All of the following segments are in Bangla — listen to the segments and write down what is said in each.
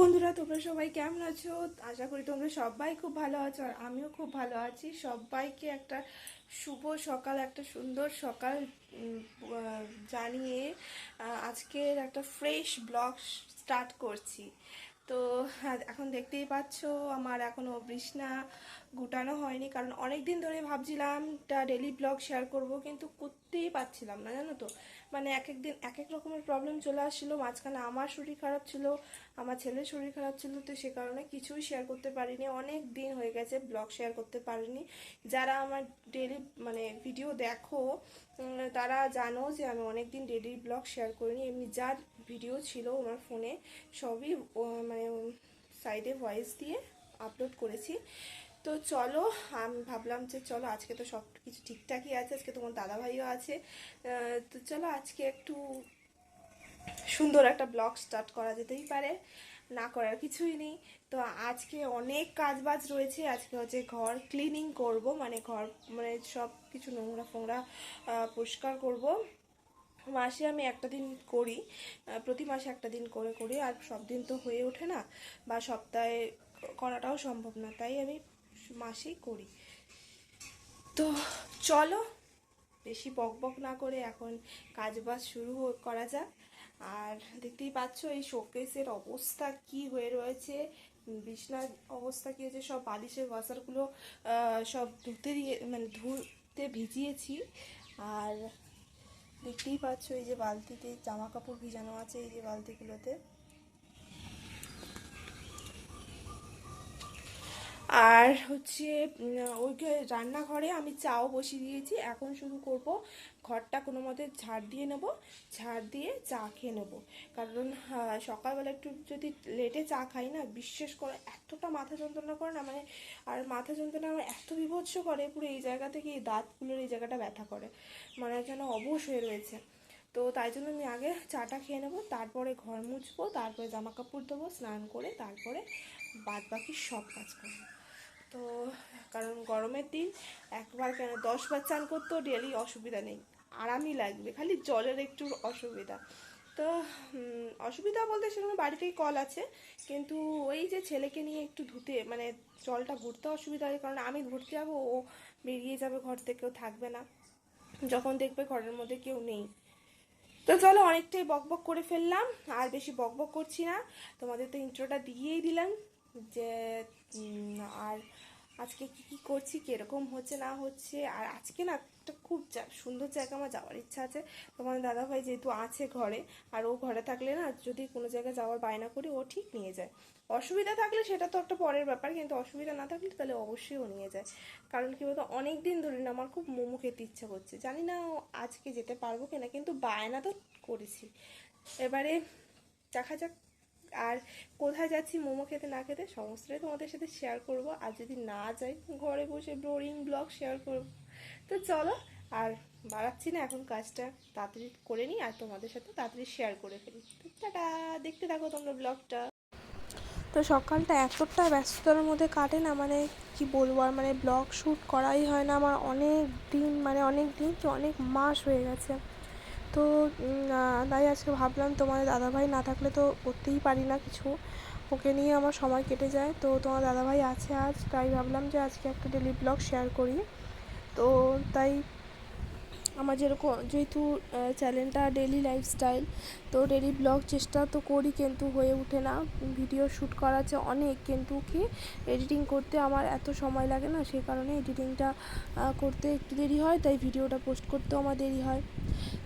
বন্ধুরা, তোমরা সবাই কেমন আছো? আশা করি তোমরা সবাই খুব ভালো আছো আর আমিও খুব ভালো আছি। সবাইকে একটা শুভ সকাল, একটা সুন্দর সকাল জানিয়ে আজকের একটা ফ্রেশ ব্লগ স্টার্ট করছি। তো এখন দেখতেই পাচ্ছ আমার এখনও বৃষ্ণা গুটানো হয়নি। কারণ অনেক দিন ধরে ভাবছিলাম একটা ডেলি ব্লগ শেয়ার করব, কিন্তু করতেই পারছিলাম না, জানো তো? মানে এক এক দিন এক এক রকমের প্রবলেম চলে আসছিল, মাঝখানে আমার শরীর খারাপ ছিল, আমার ছেলের শরীর খারাপ ছিল, তো সে কারণে কিছুই শেয়ার করতে পারিনি। অনেক দিন হয়ে গেছে ব্লগ শেয়ার করতে পারিনি। যারা আমার ডেলি মানে ভিডিও দেখো তারা জানো যে আমি অনেক দিন ডেলি ব্লগ শেয়ার করিনি। এমনি যার ভিডিও ছিল আমার ফোনে, সবই মানে সাইডে ভয়েস দিয়ে আপলোড করেছি। তো চলো, আমি, ভাবলাম যে চলো, আজকে তো সব কিছু ঠিকঠাকই আছে, আজকে তোমার দাদাভাইও আছে। তো চলো, আজকে একটু সুন্দর একটা ব্লগ স্টার্ট করা যেতেই পারে, না করার কিছুই নেই। তো আজকে অনেক কাজ বাজ রয়েছে, আজকে হচ্ছে ঘর ক্লিনিং করব মানে ঘর মানে সব কিছু নোংরা ফোংরা পরিষ্কার করব। মাসে আমি একটা দিন করি প্রতি মাসে একটা দিন করে করি, আর সব দিন তো হয়ে ওঠে না, বা সপ্তাহে করাটাও সম্ভব না, তাই আমি মাসেই করি। তো চলো, বেশি বক বক না করে এখন কাজ বাজ শুরু করা যাক। আর দেখতেই পাচ্ছ এই শোকেসের অবস্থা কি হয়ে রয়েছে, বিছনার অবস্থা কি হয়েছে, সব বালিশের ওয়াসারগুলো সব ধুতে দিয়ে মানে ধুতে ভিজিয়েছি। আর দেখতেই পাচ্ছ এই যে বালতিতে জামা কাপড় ভিজানো আছে এই যে বালতিগুলোতে। আর হচ্ছে ওই রান্নাঘরে আমি চাও বসিয়ে দিয়েছি। এখন শুরু করব। ঘরটা কোনো মতে ঝাড় দিয়ে নেব। ঝাড় দিয়ে চা খেয়ে নেব। কারণ আহ, সকালবেলা একটু যদি লেটে চা খাই না বিশ্বাস করে এতটা মাথা যন্ত্রণা করে না মানে আর মাথা যন্ত্রণা আমার এত বিভৎস করে পুরো এই জায়গা থেকে এই দাঁতগুলোর এই জায়গাটা ব্যথা করে। মানে যেন অবশ হয়ে রয়েছে। তো তাই জন্য আমি আগে চাটা খেয়ে নেব তারপরে ঘর মুছবো তারপরে জামা কাপড় দেবো স্নান করে তারপরে বাদ বাকি সব কাজ করব। তো, কারণ গরমের দিন একবার কেন দশবার চান করতেও ডেলি অসুবিধা নেই, আরামই লাগবে, খালি জলের একটু অসুবিধা। তো অসুবিধা বলতে সেরকম বাড়িতেই কল আছে, কিন্তু ওই যে ছেলেকে নিয়ে একটু ধুতে মানে জলটা ঘুরতে অসুবিধা হয়, কারণ আমি ঘুরতে যাব, ও বেরিয়ে যাবে ঘর থেকে কেউ থাকবে না। যখন দেখবে ঘরের মধ্যে কেউ নেই। তো চলো অনেকটাই বকবক করে ফেললাম, আর বেশি বকবক করছি না। তোমাদের তো ইন্ট্রোটা দিয়েই দিলাম, যে আর আজকে কি কি করছি, কীরকম হচ্ছে, না হচ্ছে, আর আজকে না একটা খুব সুন্দর জায়গা আমার যাওয়ার ইচ্ছা আছে। তোমার দাদাভাই যেহেতু আছে ঘরে, আর ও ঘরে থাকলে না যদি কোনো জায়গায় যাওয়ার বায়না করি, ও ঠিক নিয়ে যায়। অসুবিধা থাকলে সেটা তো একটা পরের ব্যাপার, কিন্তু অসুবিধা না থাকলে তাহলে অবশ্যই ও নিয়ে যায়। কারণ কি বলতো অনেক দিন ধরে না আমার খুব মোমো খেতে ইচ্ছা করছে। জানি না আজকে যেতে পারব কিনা, কিন্তু বায়না তো করেছি। এবারে দেখা যাক আর কোথায় যাচ্ছি মোমো খেতে না খেতে সমস্তটাই তোমাদের সাথে শেয়ার করব। আর যদি না যাই ঘরে বসে বোরিং ব্লগ শেয়ার করব। তো চলো, আর বাড়াচ্ছি না এখন কাজটা। তাড়াতাড়ি করে নিই আর তোমাদের সাথে তাড়াতাড়ি শেয়ার করে ফেলি। টাটা, দেখতে থাকো তোমরা ব্লগটা তো সকালটা এতটা ব্যস্ততার মধ্যে কাটে না মানে কি বলব আর মানে ব্লগ শ্যুট করাই হয় না। আমার অনেক দিন মানে অনেক দিন কি অনেক মাস হয়ে গেছে। তো তাই আজকে ভাবলাম তোমার দাদাভাই না থাকলে তো করতেই পারি না কিছু। ওকে নিয়ে আমার সময় কেটে যায়। তো তোমার দাদাভাই আছে আজ, তাই ভাবলাম যে আজকে একটা ডেলি ব্লগ শেয়ার করি। তো তাই আমার যেরকম, যেহেতু চ্যানেলটা ডেলি লাইফস্টাইল তো ডেলি ব্লগ চেষ্টা তো করি কিন্তু হয়ে ওঠে না। ভিডিও শ্যুট করা আছে অনেক কিন্তু কি এডিটিং করতে আমার এত সময় লাগে না, সেই কারণে এডিটিংটা করতে একটু দেরি হয়, তাই ভিডিওটা পোস্ট করতেও আমার দেরি হয়।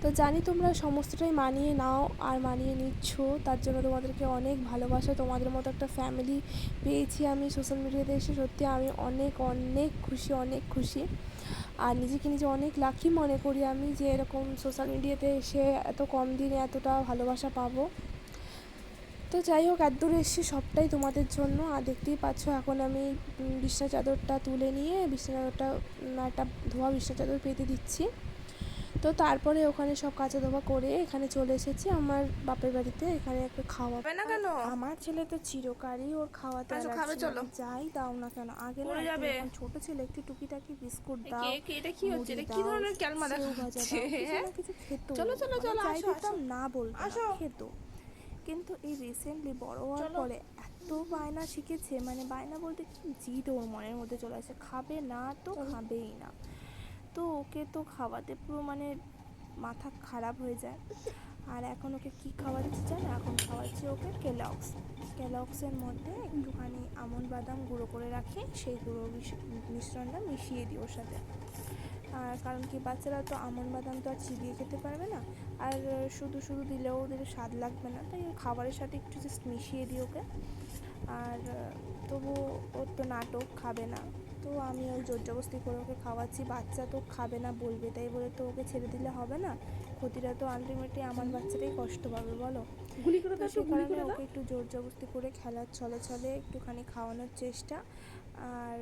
তো জানি তোমরা সমস্তটাই মানিয়ে নাও আর মানিয়ে নিচ্ছ, তার জন্য তোমাদেরকে অনেক ভালোবাসা, তোমাদের মতো একটা ফ্যামিলি পেয়েছি আমি সোশ্যাল মিডিয়াতে এসে। সত্যি আমি অনেক অনেক খুশি অনেক খুশি। আর নিজেকে নিজে অনেক লাকি মনে করি আমি যে এরকম সোশ্যাল মিডিয়াতে এসে এত কম দিনে এতটা ভালোবাসা পাবো। তো যাই হোক, এত দূরে এসেছি সবটাই তোমাদের জন্য। আর দেখতেই পাচ্ছ, এখন আমি বিশ্বাস চাদরটা তুলে নিয়ে বিছনা চাদরটা একটা ধোয়া বিছনা চাদর পেতে দিচ্ছি। তো তারপরে ওখানে সব কাঁচা ধোয়া করে এখানে চলে এসেছি। আমার বাপের বাড়িতে এখানে একটা খাওয়া না কেন? আমার ছেলে তো চিরকালই ওর খাওয়াতে আচ্ছা, খাবে চলো। যাই দাও না কেন? আগে না যাবে। ছোট ছেলে একটু টুকিটাকি বিস্কুট দাও এটা কি হচ্ছে? এটা কি ধরনের ক্যালমা দেখাচ্ছে কিছু হ্যাঁ? খেত। চলো, চলো, চলো, আসো, না বলতো। খেত। কিন্তু এই রিসেন্টলি বড় হওয়ার পরে এত বায়না শিখেছে মানে বায়না বলতে কি? জিদ ওর মনের মধ্যে চলে আসে। খাবে না তো খাবেই না। তো ওকে তো খাওয়াতে পুরো মানে মাথা খারাপ হয়ে যায়। আর এখন ওকে কি খাওয়াচ্ছি জানো? এখন খাওয়াচ্ছি ওকে কেলক্স কেলক্সের মধ্যে একটুখানি আমন্ড বাদাম গুঁড়ো করে রাখি, সেই গুঁড়ো মিশ্রণটা মিশিয়ে দিই ওর সাথে। আর কারণ কি, বাচ্চারা তো আমন্ড বাদাম তো আর চিবিয়ে খেতে পারবে না। আর শুধু শুধু দিলেও ওদের স্বাদ লাগবে না, তাই খাবারের সাথে একটু জাস্ট মিশিয়ে দিই ওকে। আর তবু ওর তো নাটক খাবে না। তো আমি ওই জোর জোরজবস্তি করে ওকে খাওয়াচ্ছি বাচ্চা তো খাবে না বলবে তাই বলে তো ওকে ছেড়ে দিলে হবে না। ক্ষতিটা তো আলটিমেটলি আমার বাচ্চাটাই কষ্ট পাবে বলো। গুলি করে তো সে কারণে ওকে একটু জোর জবরদস্তি করে খেলার ছলে ছলে একটুখানি খাওয়ানোর চেষ্টা। আর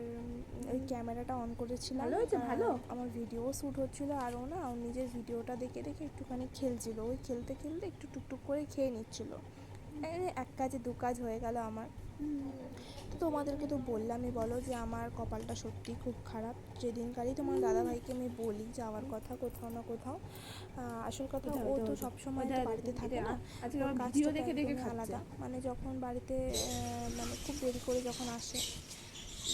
ওই ক্যামেরাটা অন করেছিলাম। ভালো? আমার ভিডিও শ্যুট হচ্ছিল আর ও না ওর নিজের ভিডিওটা দেখে দেখে একটুখানি খেলছিল। ওই খেলতে খেলতে একটু টুকটুক করে খেয়ে নিচ্ছিল। এক কাজে দু কাজ হয়ে গেল আমার। তো তোমাদেরকে তো বললামই বলো যে আমার কপালটা সত্যি খুব খারাপ। যেদিনকারই তোমার দাদাভাইকে আমি বলি যাওয়ার কথা কোথাও না কোথাও আসল কথা ও তো সবসময় বাড়িতে থাকে না। কাজটা দেখে আলাদা। মানে যখন বাড়িতে মানে খুব দেরি করে যখন আসে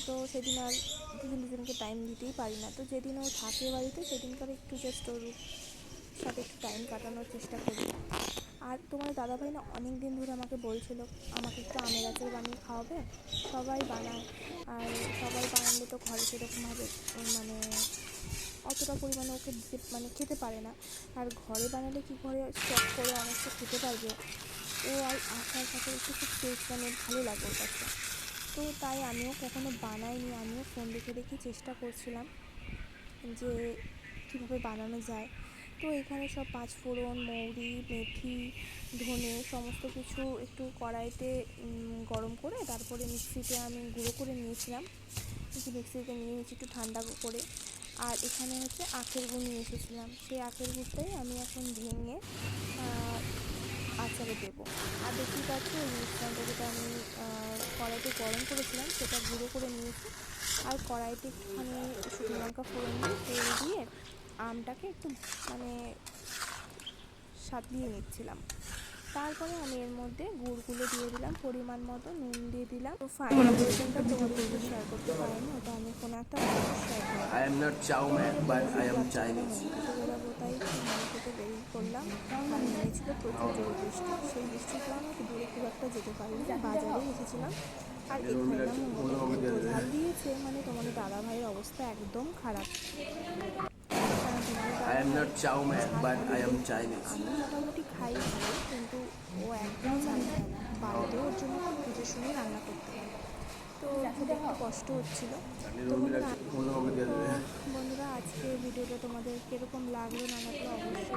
তো সেদিন আর দুজন দুজনকে টাইম দিতেই পারি না। তো যেদিন ও থাকে বাড়িতে সেদিনকার একটু জাস্ট ওর সাথে একটু টাইম কাটানোর চেষ্টা করি। আর তোমার দাদাভাই না অনেক দিন ধরে আমাকে বলছিল, আমাকে একটু আমের আচার বানিয়ে খাওয়াবে? সবাই বানায়। আর সবাই বানালে তো ঘরে সেরকমভাবে মানে অতটা পরিমাণে ওকে দিতে মানে খেতে পারে না। আর ঘরে বানালে কি ঘরে স্টক করে অনেকটা খেতে পারবে? ও আর আসার সাথে একটু খুব টেস্ট মানে ভালো লাগে ওর কাছে। তো তাই আমিও কখনো বানাইনি, আমিও ফোন দেখে দেখে চেষ্টা করছিলাম যে কীভাবে বানানো যায়। তো এখানে সব পাঁচফোড়ন মৌরি, মেথি, ধনে সমস্ত কিছু একটু কড়াইতে গরম করে তারপরে মিক্সিতে আমি গুঁড়ো করে নিয়েছিলাম। মিক্সিতে নিয়ে নিয়েছি একটু ঠান্ডা করে। আর এখানে হচ্ছে আখের গুড় নিয়ে এসেছিলাম। সেই আখের গুড়টাই আমি এখন ভেঙে আচারে দেবো। আর দেখতেই পাচ্ছি ওই মিশ্রণটা যেটা আমি কড়াইতে গরম করেছিলাম, সেটা গুঁড়ো করে নিয়েছি। আর কড়াইতে একটুখানি শুকনো লঙ্কা ফোড়ন দিয়ে তেল দিয়ে আমটাকে একটু মানে সাঁতলিয়ে নিচ্ছিলাম। তারপরে আমি এর মধ্যে গুড়গুলো দিয়ে দিলাম পরিমাণ মতো নুন দিয়ে দিলাম। তো তোমাদের সাথে শেয়ার করতে পারিনি ওটা আমি কোনো একটা তাই মনে থেকে বেরিয়ে পড়লাম নেমেছিল প্রচুর জোরে বৃষ্টি সেই বৃষ্টির কারণে একটু দূরে খুব একটা যেতে পারিনি বাজারে এসেছিলাম আর এখানে দিয়েছে মানে তোমাদের দাদা ভাইয়ের অবস্থা একদম খারাপ। কারণ এম I am দাদাভাই not chow man, but I am Chinese. আমি মোটামুটি খাই ভালো কিন্তু ও একদম খায় না। বাড়িতেও ওর জন্য বুঝে শুনে রান্না করতে হয়। তো খুব একটু কষ্ট হচ্ছিল। বন্ধুরা আজকে ভিডিওটা তোমাদের কীরকম লাগল না লাগল অবশ্যই